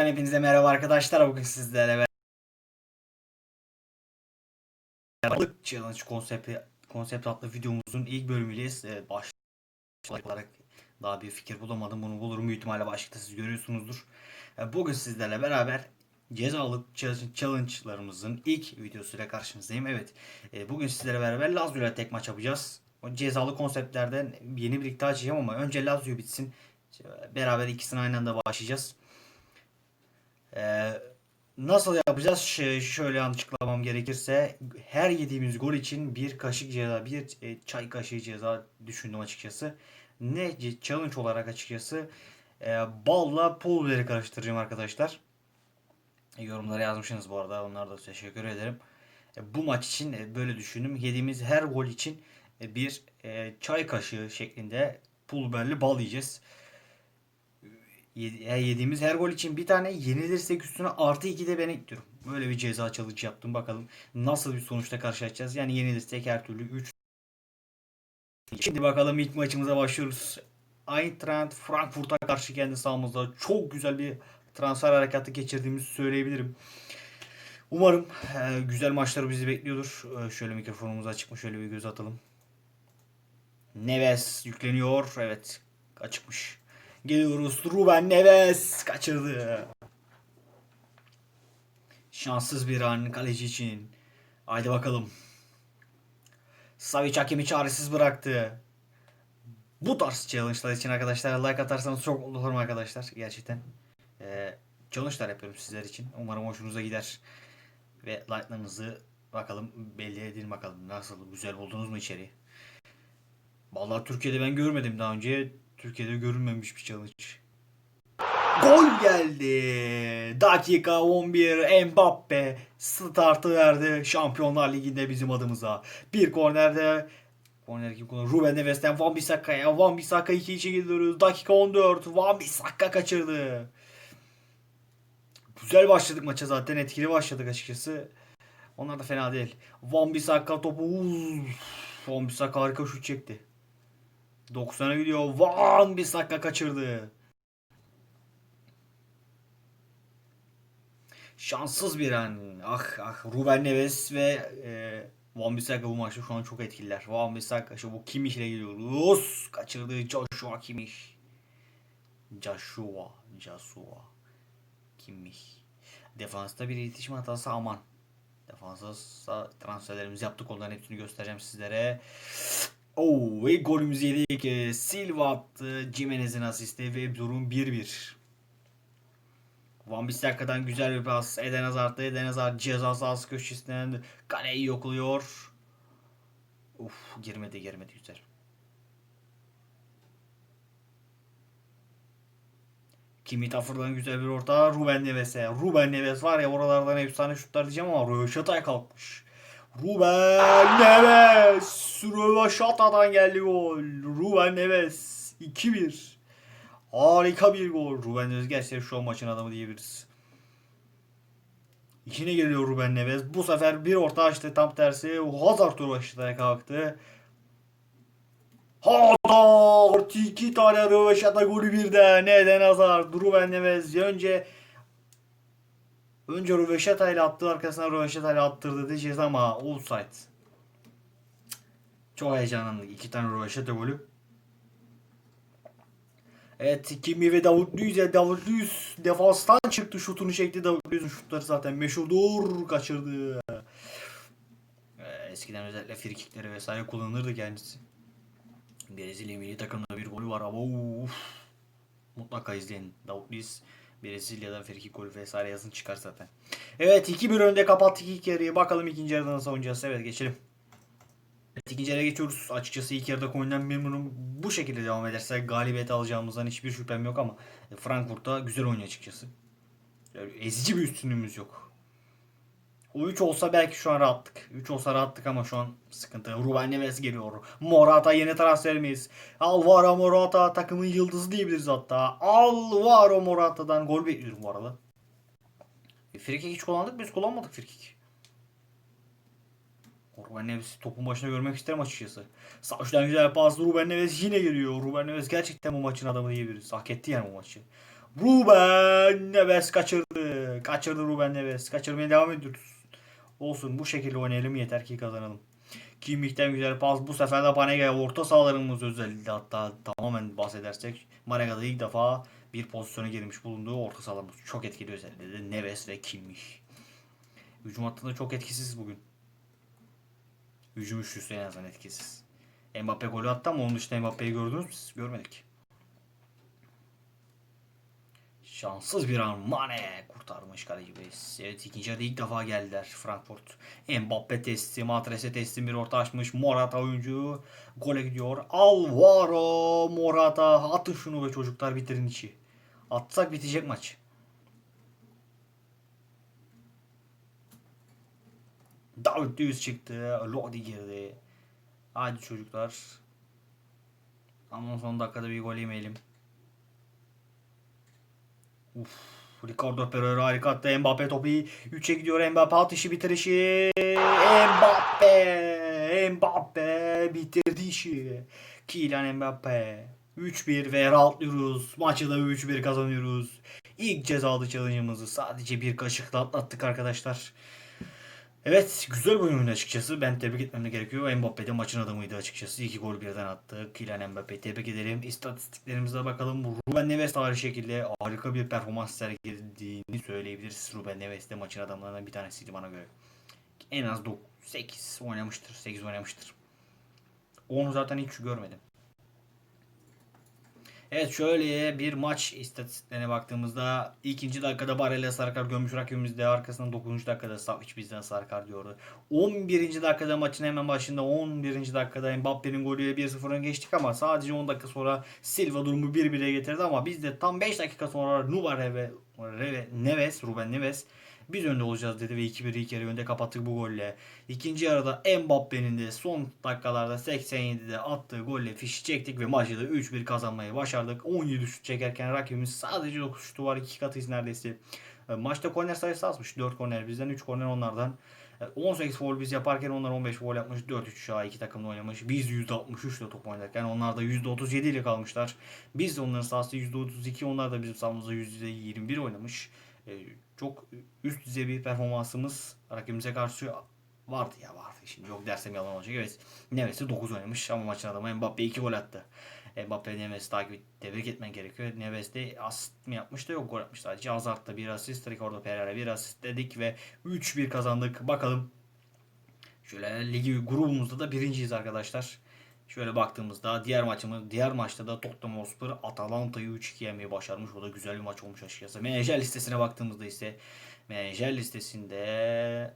Videodan hepinize merhaba arkadaşlar. Bugün sizlerle beraber Challenge konsepti konsept adlı videomuzun ilk bölümüyleyiz. Ee, başlık olarak daha bir fikir bulamadım. Bunu bulurum büyük ihtimalle başlıkta siz görüyorsunuzdur. Ee, bugün sizlerle beraber cezalı challenge- challenge'larımızın ilk videosuyla karşınızdayım. Evet. e, bugün sizlerle beraber Lazio ile tek maç yapacağız. O cezalı konseptlerden yeni bir daha açacağım ama önce Lazio bitsin. Beraber ikisini aynı anda başlayacağız. Ee, nasıl yapacağız? Ş- şöyle açıklamam gerekirse her yediğimiz gol için bir kaşık ceza, bir e, çay kaşığı ceza düşündüm açıkçası. Ne challenge olarak açıkçası e, balla pul biberi karıştıracağım arkadaşlar. E, yorumlara yazmışsınız bu arada. Onlara da teşekkür ederim. E, bu maç için e, böyle düşündüm. Yediğimiz her gol için e, bir e, çay kaşığı şeklinde pul biberli bal yiyeceğiz. E, yediğimiz her gol için bir tane yenilirsek üstüne artı 2 de ben ekliyorum. Böyle bir ceza challenge yaptım. Bakalım nasıl bir sonuçta karşılaşacağız. Yani yenilirsek her türlü 3. Şimdi bakalım ilk maçımıza başlıyoruz. Eintracht Frankfurt'a karşı kendi sahamızda çok güzel bir transfer harekatı geçirdiğimizi söyleyebilirim. Umarım e, güzel maçlar bizi bekliyordur. E, şöyle mikrofonumuzu açık mı? Şöyle bir göz atalım. Neves yükleniyor. Evet açıkmış. Geliyoruz. Ruben Neves kaçırdı. Şanssız bir an kaleci için. Haydi bakalım. Savic hakemi çaresiz bıraktı. Bu tarz challenge'lar için arkadaşlar like atarsanız çok olurum arkadaşlar. Gerçekten. Ee, challenge'lar yapıyorum sizler için. Umarım hoşunuza gider. Ve like'larınızı bakalım belli edin bakalım. Nasıl? Güzel buldunuz mu içeriği? Vallahi Türkiye'de ben görmedim daha önce. Türkiye'de görünmemiş bir challenge. Gol geldi. Dakika 11 Mbappe startı verdi Şampiyonlar Ligi'nde bizim adımıza. Bir kornerde Korner kim kullanıyor? Ruben Neves'ten Van Bissaka'ya. Van Bissaka 2 için gidiyoruz. Dakika 14. Van Bissaka kaçırdı. Güzel başladık maça zaten. Etkili başladık açıkçası. Onlar da fena değil. Van Bissaka topu. Uf. Van Bissaka harika şut çekti. 90'a gidiyor. Van Bissaka kaçırdı. Şanssız bir an. Ah ah Ruben Neves ve e, Van Bissaka bu maçta şu an çok etkililer. Van Bissaka şu bu Kimmich ile gidiyoruz. Kaçırdı Joshua Kimmich. Joshua. Joshua. Kimmich. Defansta bir iletişim hatası aman. Defansa transferlerimizi yaptık. Onların hepsini göstereceğim sizlere. Oo, ve golümüzü yedik. E, Silva attı. Jimenez'in asisti ve durum 1-1. Van Bissaka'dan güzel bir pas. Eden Hazard'da Eden Hazard ceza sahası köşesinden kaleyi yokluyor. Uf girmedi girmedi güzel. Kimi Tafır'dan güzel bir orta. Ruben Neves'e. Ruben Neves var ya oralardan efsane şutlar diyeceğim ama Röveşata'ya kalkmış. Ruben Neves. Röveşata'dan geldi gol. Ruben Neves. 2-1. Harika bir gol. Ruben Neves gerçekten şu maçın adamı diyebiliriz. İçine geliyor Ruben Neves. Bu sefer bir orta açtı tam tersi. Hazard röveşataya kalktı. Hazard iki tane röveşata golü birden. Neden Hazard? Ruben Neves önce önce röveşata ile attı arkasına röveşata ile attırdı diyeceğiz ama offside. Çok heyecanlandık. İki tane röveşata golü. Evet Kimi ve Davut Luiz Davut Luiz defanstan çıktı şutunu çekti Davut Luiz'in şutları zaten meşhurdur kaçırdı. Ee, Eskiden özellikle frikikleri vesaire kullanırdı kendisi. Brezilya milli takımda bir golü var ama uf. Mutlaka izleyin. Davut Luiz Brezilya'dan frikik golü vesaire yazın çıkar zaten. Evet 2-1 önde kapattık ilk yarıyı. Bakalım ikinci yarıda nasıl oynayacağız. Evet geçelim. Evet, ikinci yarıya geçiyoruz. Açıkçası ilk yarıda oyundan memnunum. Bu şekilde devam ederse galibiyet alacağımızdan hiçbir şüphem yok ama Frankfurt'ta güzel oynuyor açıkçası. Yani ezici bir üstünlüğümüz yok. O 3 olsa belki şu an rahattık. 3 olsa rahattık ama şu an sıkıntı. Ruben Neves geliyor. Morata yeni transferimiz. Alvaro Morata takımın yıldızı diyebiliriz hatta. Alvaro Morata'dan gol bekliyorum bu arada. E, frikik hiç kullandık? Biz kullanmadık frikik. Ruben Neves'i topun başında görmek isterim açıkçası. Sağ uçtan güzel pas. Ruben Neves yine geliyor. Ruben Neves gerçekten bu maçın adamı diyebiliriz. Hak etti yani bu maçı. Ruben Neves kaçırdı. Kaçırdı Ruben Neves. Kaçırmaya devam ediyoruz. Olsun bu şekilde oynayalım yeter ki kazanalım. Kimmik'ten güzel pas. Bu sefer de Banega'ya orta sahalarımız özellikle hatta tamamen bahsedersek Banega'da ilk defa bir pozisyona girmiş bulunduğu orta sahalarımız. Çok etkili özellikle de Neves ve Kimmich. Hücum hattında çok etkisiz bugün. Hücum üçlüsü en azından etkisiz. Mbappe golü attı ama onun dışında Mbappe'yi gördünüz mü? Görmedik. Şanssız bir an Mane kurtarmış kaleci. Evet ikinci yarıda ilk defa geldiler Frankfurt. Mbappe testi, Matrese testi bir orta açmış. Morata oyuncu gole gidiyor. Alvaro Morata atın şunu be çocuklar bitirin içi. Atsak bitecek maç. David Luiz çıktı. Lodi girdi. Hadi çocuklar. Ama son dakikada bir gol yemeyelim. Uf, Ricardo Pereira harika attı. Mbappe topu 3'e gidiyor. Mbappe atışı bitirişi. Mbappe. Mbappe bitirdi işi. Kylian Mbappe. 3-1 ve rahatlıyoruz. Maçı da 3-1 kazanıyoruz. İlk cezalı challenge'ımızı sadece bir kaşıkla atlattık arkadaşlar. Evet güzel bir oyun açıkçası. Ben tebrik etmem gerekiyor. Mbappe de maçın adamıydı açıkçası. İki gol birden attı. Kylian Mbappe'yi tebrik edelim. İstatistiklerimize bakalım. Ruben Neves de şekilde harika bir performans sergilediğini söyleyebiliriz. Ruben Neves de maçın adamlarından bir tanesiydi bana göre. En az 8 oynamıştır. 8 oynamıştır. Onu zaten hiç görmedim. Evet şöyle bir maç istatistiklerine baktığımızda ikinci dakikada Barella Sarkar gömmüş rakibimizde arkasından 9. dakikada Savic bizden Sarkar diyordu. 11. dakikada maçın hemen başında 11. dakikada Mbappe'nin golüyle 1-0 öne geçtik ama sadece 10 dakika sonra Silva durumu 1-1'e getirdi ama biz de tam 5 dakika sonra Nuvare ve Neves, Ruben Neves biz önde olacağız dedi ve 2-1 ilk yarı önde kapattık bu golle. İkinci yarıda Mbappe'nin de son dakikalarda 87'de attığı golle fişi çektik ve maçı da 3-1 kazanmayı başardık. 17 şut çekerken rakibimiz sadece 9 şutu var. 2 katıyız neredeyse. E, Maçta korner sayısı azmış. 4 korner bizden 3 korner onlardan. E, 18 foul biz yaparken onlar 15 foul yapmış. 4-3 şaha iki takımla oynamış. Biz %63 ile top oynarken onlar da %37 ile kalmışlar. Biz de onların sahası %32 onlar da bizim sahamızda %21 oynamış. E, çok üst düzey bir performansımız rakibimize karşı vardı ya vardı. Şimdi yok dersem yalan olacak. Evet. Neves'i 9 oynamış ama maçın adamı Mbappe 2 gol attı. Mbappe Neves'i takip tebrik etmen gerekiyor. Neves de asist mi yapmış da yok gol atmış sadece. Hazard da bir asist, Ricardo Pereira bir asist dedik ve 3-1 kazandık. Bakalım şöyle ligi grubumuzda da birinciyiz arkadaşlar. Şöyle baktığımızda diğer maçımız diğer maçta da Tottenham Hotspur Atalanta'yı 3-2 yenmeyi başarmış. O da güzel bir maç olmuş açıkçası. Menajer listesine baktığımızda ise menajer listesinde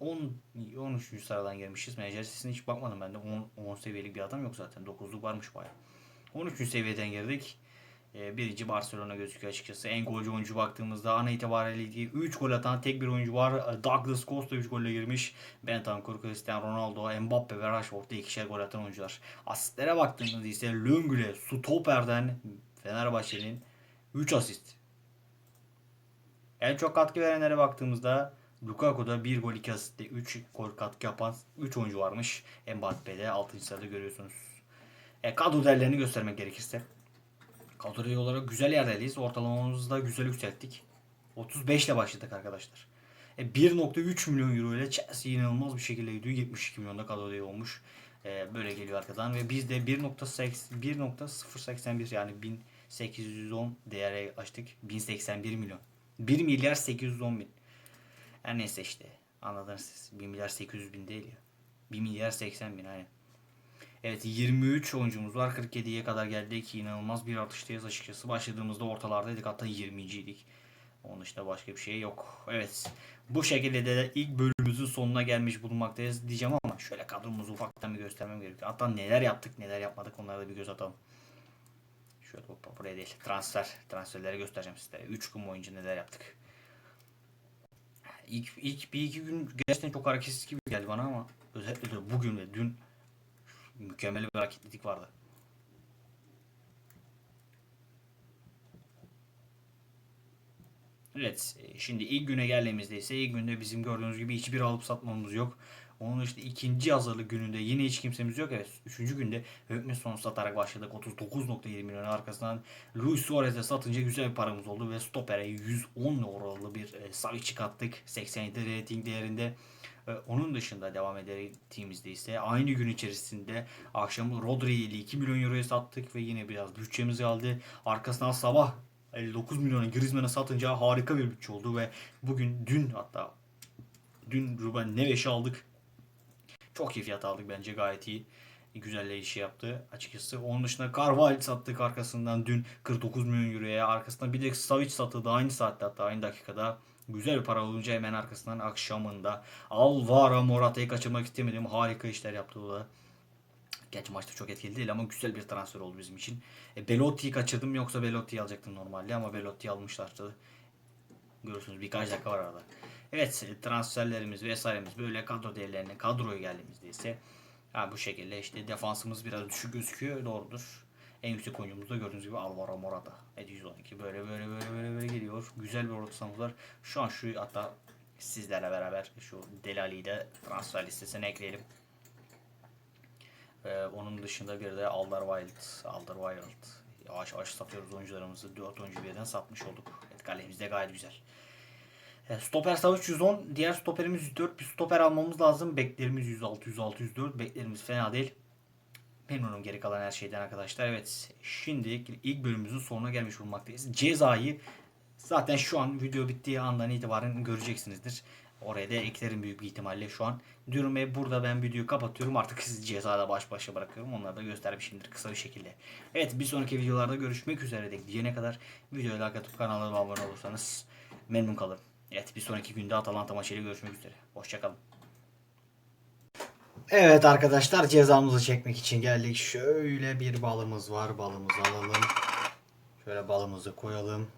10 13. sıradan gelmişiz. Menajer listesine hiç bakmadım ben de. 10, 10 seviyelik bir adam yok zaten. 9'luk varmış bayağı. 13. seviyeden girdik. E, birinci Barcelona gözüküyor açıkçası. En golcü oyuncu baktığımızda ana itibariyle 3 gol atan tek bir oyuncu var. E, Douglas Costa 3 golle girmiş. Bentancur, Cristiano Ronaldo, Mbappe ve Rashford'da ikişer gol atan oyuncular. Asistlere baktığımızda ise Löngle, Stoper'den Fenerbahçe'nin 3 asist. En çok katkı verenlere baktığımızda Lukaku'da 1 gol 2 asistle 3 gol katkı yapan 3 oyuncu varmış. Mbappe'de 6. sırada görüyorsunuz. E, kadro değerlerini göstermek gerekirse. Kadro olarak güzel yerdeyiz. Ortalamamızı da güzel yükselttik. 35 ile başladık arkadaşlar. E, 1.3 milyon euro ile Chelsea inanılmaz bir şekilde gidiyor. 72 milyonda kadro olmuş. E, böyle geliyor arkadan ve biz de 1.081 yani 1810 değere açtık. 1081 milyon. 1 milyar 810 bin. Her neyse işte. Anladınız siz. 1 milyar 800 bin değil ya. 1 milyar 80 bin aynen. Evet 23 oyuncumuz var. 47'ye kadar geldik. İnanılmaz bir artıştayız açıkçası. Başladığımızda ortalardaydık. Hatta 20.ydik. Onun işte başka bir şey yok. Evet. Bu şekilde de ilk bölümümüzün sonuna gelmiş bulunmaktayız diyeceğim ama şöyle kadromuzu ufaktan bir göstermem gerekiyor. Hatta neler yaptık neler yapmadık onlara da bir göz atalım. Şöyle hoppa buraya değil. Transfer. Transferleri göstereceğim size. 3 gün boyunca neler yaptık. İlk, ilk bir iki gün gerçekten çok hareketsiz gibi geldi bana ama özellikle bugün ve dün mükemmel bir hareketlilik vardı. Evet, e, şimdi ilk güne geldiğimizde ise ilk günde bizim gördüğünüz gibi hiçbir alıp satmamız yok. Onun işte ikinci hazırlık gününde yine hiç kimsemiz yok. Evet üçüncü günde hükmü son satarak başladık. 39.7 milyon arkasından Luis Suarez'e satınca güzel bir paramız oldu ve stopere 110 oralı bir e, Savic'i kattık. 87 rating değerinde. E, Onun dışında devam ettiğimizde ise aynı gün içerisinde akşam Rodri'yi 52 milyon euroya sattık ve yine biraz bütçemiz kaldı. Arkasından sabah 59 milyona Griezmann'e satınca harika bir bütçe oldu ve bugün dün hatta dün Ruben Neves'i aldık. Çok iyi fiyat aldık bence gayet iyi. Güzelleşi yaptı açıkçası. Onun dışında Carvalho sattık arkasından dün 49 milyon euroya. Arkasından bir de Savic satıldı aynı saatte hatta aynı dakikada. Güzel bir para olunca hemen arkasından akşamında Alvaro Morata'yı kaçırmak istemedim. Harika işler yaptı o da. Gerçi maçta çok etkili değil ama güzel bir transfer oldu bizim için. E, Belotti'yi kaçırdım yoksa Belotti'yi alacaktım normalde ama Belotti'yi almışlardı. Görüyorsunuz birkaç dakika var arada. Evet e, transferlerimiz vesairemiz böyle kadro değerlerine kadroya geldiğimizde ise ha, bu şekilde işte defansımız biraz düşük gözüküyor doğrudur. En yüksek oyuncumuz gördüğünüz gibi Alvaro Morata. Evet 112 böyle böyle böyle böyle böyle geliyor. Güzel bir orta var. Şu an şu hatta sizlerle beraber şu Delali'yi de transfer listesine ekleyelim. Ee, onun dışında bir de Alderweireld. Alderweireld. Yavaş yavaş satıyoruz oyuncularımızı. 4 oyuncu birden satmış olduk. Evet de gayet güzel. E, Stoper Savic 110. Diğer stoperimiz 104. Bir stoper almamız lazım. Beklerimiz 106, 106, 104. Beklerimiz fena değil. Memnunum geri kalan her şeyden arkadaşlar. Evet şimdi ilk bölümümüzün sonuna gelmiş bulunmaktayız. Cezayı zaten şu an video bittiği andan itibaren göreceksinizdir. Oraya da eklerim büyük bir ihtimalle şu an. Diyorum ve burada ben videoyu kapatıyorum. Artık sizi cezada baş başa bırakıyorum. Onları da göstermişimdir kısa bir şekilde. Evet bir sonraki videolarda görüşmek üzere dek diyene kadar videoya like atıp kanalıma abone olursanız memnun kalırım. Evet bir sonraki günde Atalanta maçıyla görüşmek üzere. Hoşçakalın. Evet arkadaşlar cezamızı çekmek için geldik. Şöyle bir balımız var. Balımızı alalım. Şöyle balımızı koyalım.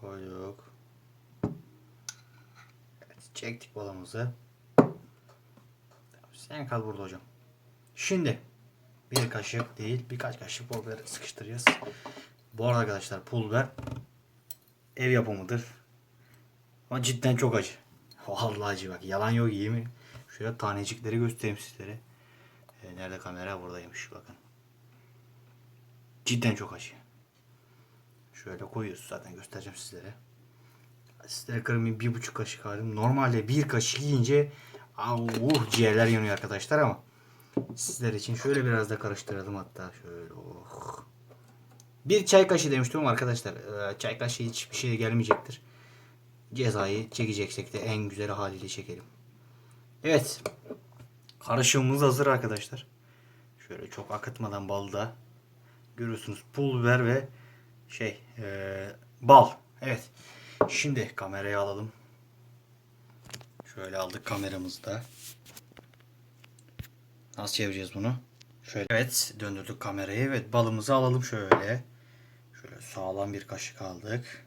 Koyduk. Evet çektik balımızı. Sen kal burada hocam. Şimdi bir kaşık değil birkaç kaşık pul biber sıkıştıracağız. Bu arada arkadaşlar pul biber ev yapımıdır. Ama cidden çok acı. Vallahi acı bak. Yalan yok iyi mi? Şöyle tanecikleri göstereyim sizlere. Ee, nerede kamera? Buradaymış bakın. Cidden çok acı. Şöyle koyuyoruz zaten göstereceğim sizlere. Sizlere kırmayayım bir buçuk kaşık aldım. Normalde bir kaşık yiyince uh, ciğerler yanıyor arkadaşlar ama sizler için şöyle biraz da karıştıralım hatta şöyle oh. Bir çay kaşığı demiştim arkadaşlar e, çay kaşığı hiçbir şeye gelmeyecektir. Cezayı çekeceksek de en güzel haliyle çekelim. Evet. Karışımımız hazır arkadaşlar. Şöyle çok akıtmadan balda görüyorsunuz pul biber ve şey e, bal. Evet. Şimdi kamerayı alalım. Şöyle aldık kameramızda. Nasıl çevireceğiz bunu? Şöyle evet döndürdük kamerayı. Evet balımızı alalım şöyle. Şöyle sağlam bir kaşık aldık.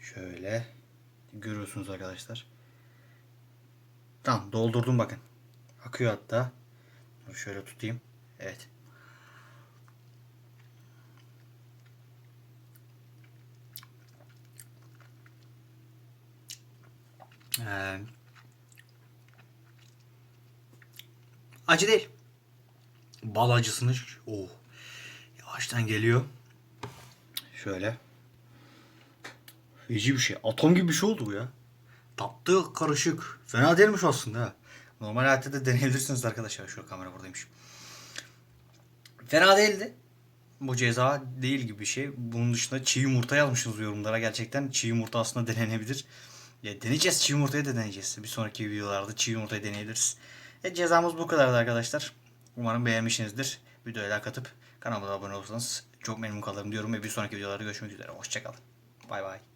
Şöyle görüyorsunuz arkadaşlar. Tamam doldurdum bakın. Akıyor hatta. Şöyle tutayım. Evet. Ee, acı değil. Bal acısını oh, yavaştan geliyor. Şöyle. Feci bir şey. Atom gibi bir şey oldu bu ya. Tatlı karışık. Fena değilmiş aslında. Normal hayatta da deneyebilirsiniz arkadaşlar. Şu kamera buradaymış. Fena değildi. Bu ceza değil gibi bir şey. Bunun dışında çiğ yumurta yazmışsınız yorumlara. Gerçekten çiğ yumurta aslında denenebilir. Ya deneyeceğiz. Çiğ yumurtayı da deneyeceğiz. Bir sonraki videolarda çiğ yumurtayı deneyebiliriz. E, cezamız bu kadardı arkadaşlar. Umarım beğenmişsinizdir. Videoya like atıp kanalıma abone olursanız çok memnun kalırım diyorum ve bir sonraki videolarda görüşmek üzere. Hoşçakalın. Bay bay.